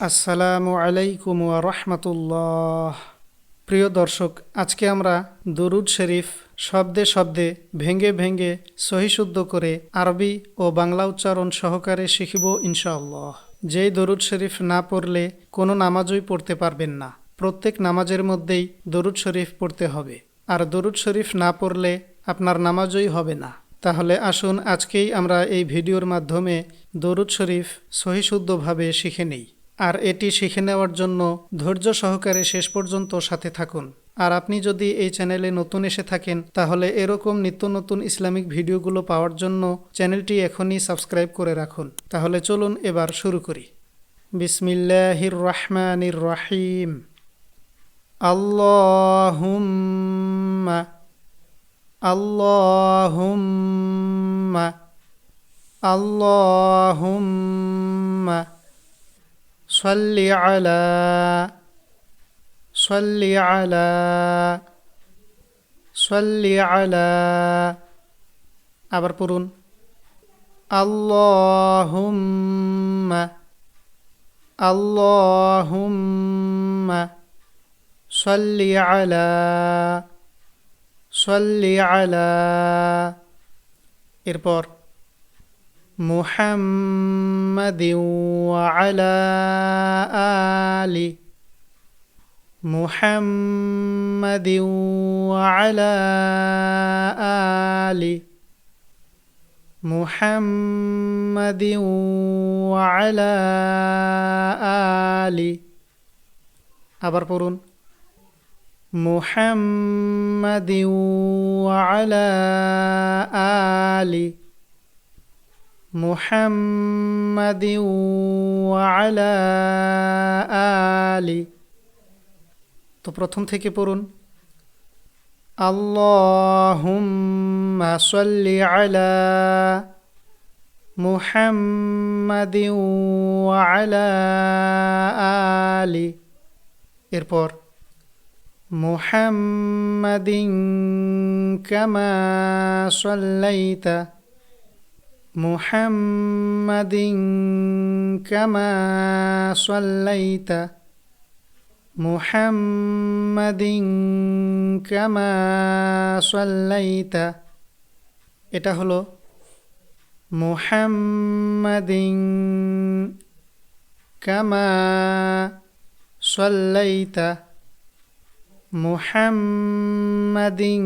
আসসালামু আলাইকুম রাহমাতুল্লাহ। প্রিয় দর্শক, আজকে আমরা দরুদ শরীফ শব্দে শব্দে ভেঙ্গে ভেঙ্গে সহিশুদ্ধ করে আরবি ও বাংলা উচ্চারণ সহকারে শিখিব ইনশাআল্লাহ। যেই দরুদ শরীফ না পড়লে কোনো নামাজই পড়তে পারবেন না। প্রত্যেক নামাজের মধ্যেই দরুদ শরীফ পড়তে হবে। আর দরুদ শরীফ না পড়লে আপনার নামাজই হবে না। তাহলে আসুন আজকেই আমরা এই ভিডিওর মাধ্যমে দরুদ শরীফ সহিশুদ্ধভাবে শিখে নেই। আর এটি শিখে নেওয়ার জন্য ধৈর্য সহকারে শেষ পর্যন্ত সাথে থাকুন। আর আপনি যদি এই চ্যানেলে নতুন এসে থাকেন, তাহলে এরকম নিত্য নতুন ইসলামিক ভিডিওগুলো পাওয়ার জন্য চ্যানেলটি এখনই সাবস্ক্রাইব করে রাখুন। তাহলে চলুন এবার শুরু করি। বিসমিল্লাহির রহমানির রহিম। আল্লাহুম্মা আল্লাহুম্মা আল্লাহুম্মা। صل على صل على صل على আবার পড়ুন আল্লাহুম্মা আল্লাহুম্মা صل على صل على এরপর محمد وعلى آل محمد وعلى آل محمد وعلى آل আবার পড়ুন محمد وعلى آل محمد وعلى آل তো প্রথম থেকে পড়ুন আল্লাহুম্মা সাল্লি আলা মুহাম্মাদ ওয়ালা আলি এরপর মুহাম্মাদিন কামা সাল্লাইতা محمد كما صليت محمد كما صليت এটা হলো মুহাম্মাদিন কামা সাল্লাইতা মুহাম্মাদিন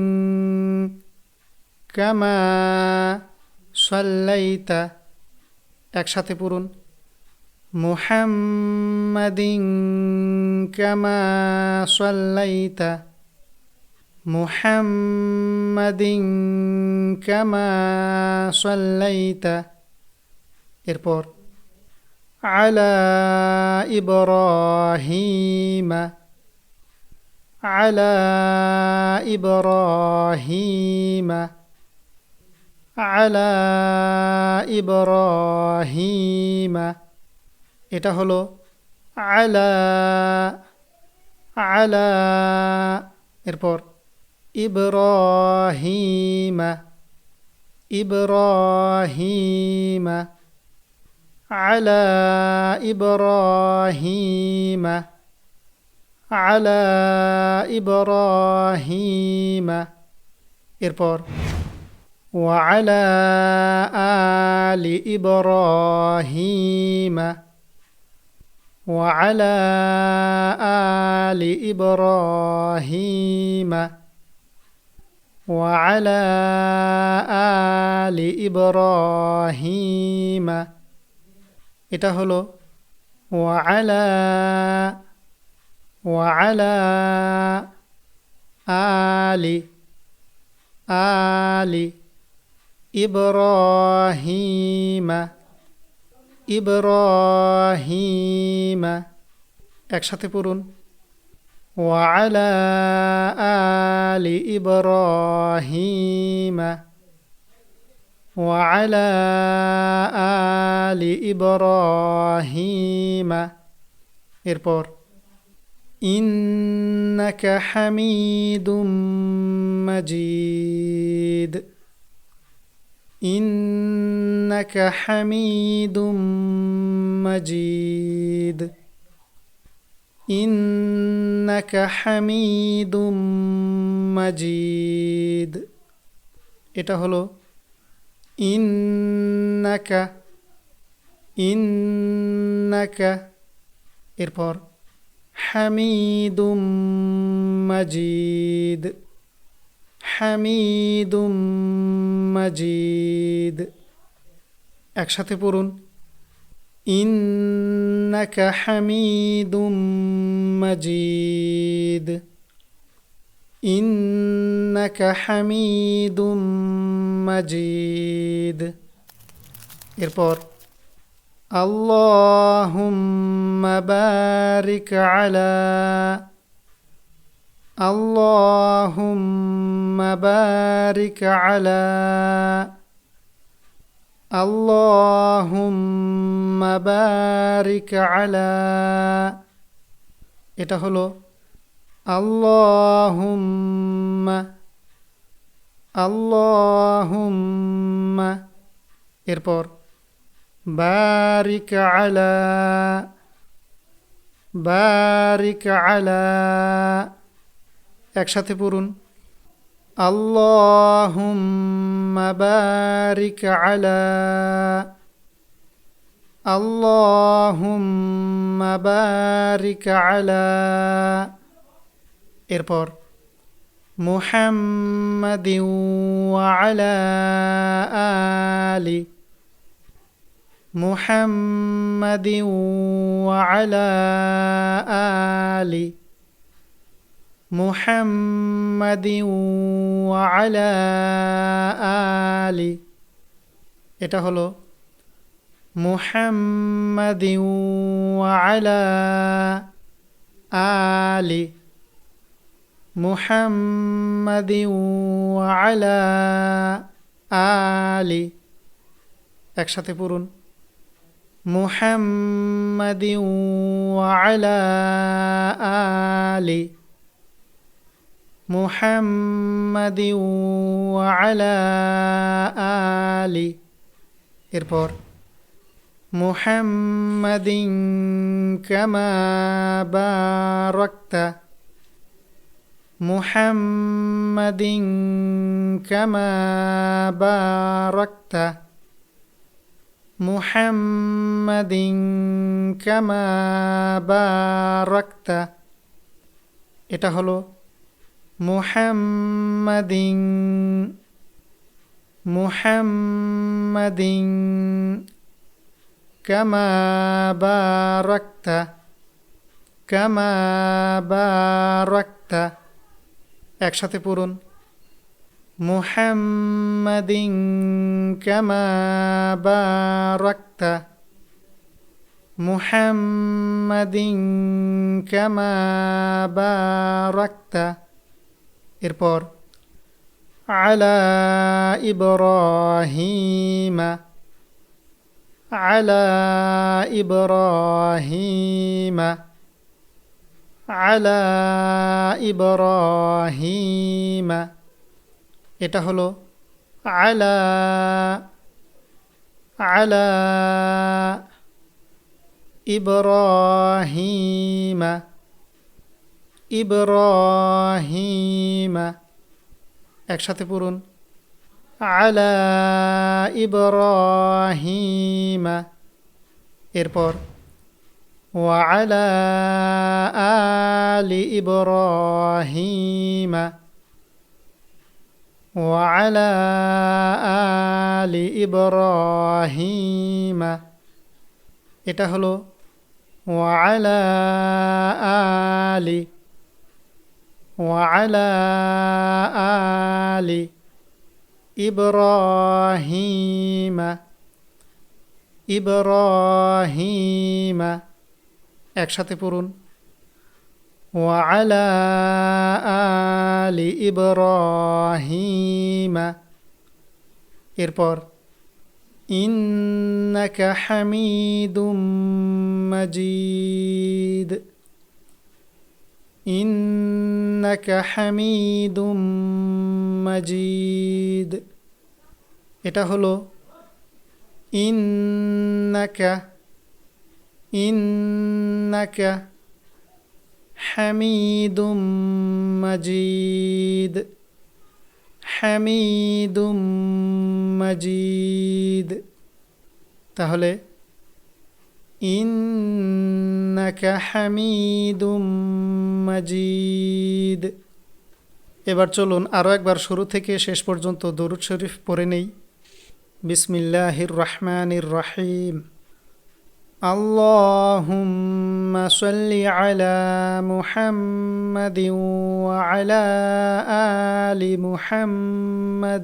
কামা সাল্লাইতা একসাথে পড়ুন। মুহাম্মাদিন কামা সাল্লাইতা মুহাম্মাদিন কামা সাল্লাইতা। এরপর আলা ইব্রাহিমা আলা ইব্রাহিমা। আলা ইব্রাহিমা এটা হলো আলা আলা এরপর ইব্রাহিমা ইব্রাহিমা আলা ইব্রাহিমা আলা ইব্রাহিমা এরপর وعلى آل إبراهيم وعلى آل إبراهيم وعلى آل إبراهيم এটা হলো وعلى وعلى آل آل ইব্রাহিমা ইব্রাহিমা। একসাথে পড়ুন। ওয়ালা আলি ইব্রাহিমা। ওয়ালা আলি ইব্রাহিমা। এরপর ইন্নাকা হামিদুম মাজিদ। إنك حميد مجيد ইন্নাকা হামিদুম মাজিদ এটা হলো ইন্নাকা ইন্নাকা এরপর হামিদুম মাজিদ হামিদুম মাজিদ। একসাথে পড়ুন। ইন্নাকা হামিদুম মজিদ। ইন্নাকা হামিদুম মজিদ। এরপর আল্লাহুম্মা বারিক আলা اللهم بارك على اللهم بارك على এটা হলো اللهم اللهم এরপর বারিক আলা বারিক আলা একসাথে পড়ুন আল্লাহুম্মা বারিক আলা আল্লাহুম্মা বারিক আলা এরপর মুহাম্মাদিন ওয়া আলা আলি محمد وعلى آل মুহাম্মাদ আলি এটা হলো মুহাম্মাদ আলা আলি। মুহাম্মাদ আলা আলি। একসাথে পড়ুন। মুহাম্মাদ আলা আলি। মুহাম্মাদি আলা আলি। এরপর, মুহাম্মাদিন কামা বারাকতা। মুহাম্মাদিন কামা বারাকতা। মুহাম্মাদিন কামা বারাকতা। এটা হলো মুহাম্মাদিন মুহাম্মাদিন কামা বারাকতা কামা বারাকতা একসাথে পড়ুন محمد كما باركت محمد كما باركت এরপর আলা ইবরাহিমা আলা ইবরাহিমা আলা ইবরাহিমা। এটা হলো আলা আলা ইবরাহিমা ইবরাহিম। বিমা একসাথে পড়ুন। আলা ইবরাহিমা। এরপর ওয়ালা আলি ইবরাহিমা। ওয়ালা আলি ইবরাহিমা। এটা হলো ওয়ালা আলি وعلى آل إبراهيم إبراهيم একসাথে পড়ুন وعلى آل إبراهيم এরপর إنك حميد مجيد إنك حميد مجيد এটা হলো ইন্নাকা ইন্নাকা حميد مجيد حميد مجيد তাহলে ইন্নাকা হামিদুম মাজিদ এবার চলুন আরও একবার শুরু থেকে শেষ পর্যন্ত দরুদ শরীফ পড়ে নেই বিসমিল্লাহির রহমানির রহিম اللهم صل على محمد وعلى آل محمد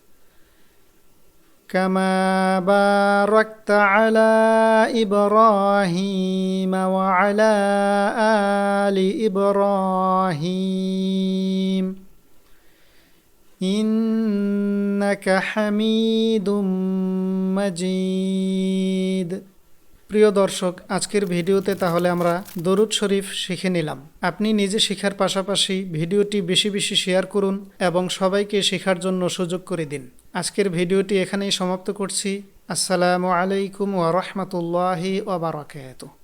كما باركت على ابراهيم وعلى ال ابراهيم انك حميد مجيد প্রিয় দর্শক আজকের ভিডিওতে তাহলে আমরা দরুদ শরীফ শিখে নিলাম আপনি নিজে শেখার পাশাপাশি ভিডিওটি বেশি বেশি শেয়ার করুন এবং সবাইকে শেখার জন্য সুযোগ করে দিন আজকের ভিডিওটি এখানেই সমাপ্ত করছি। আসসালামু আলাইকুম ওয়া বারাকাতুহু।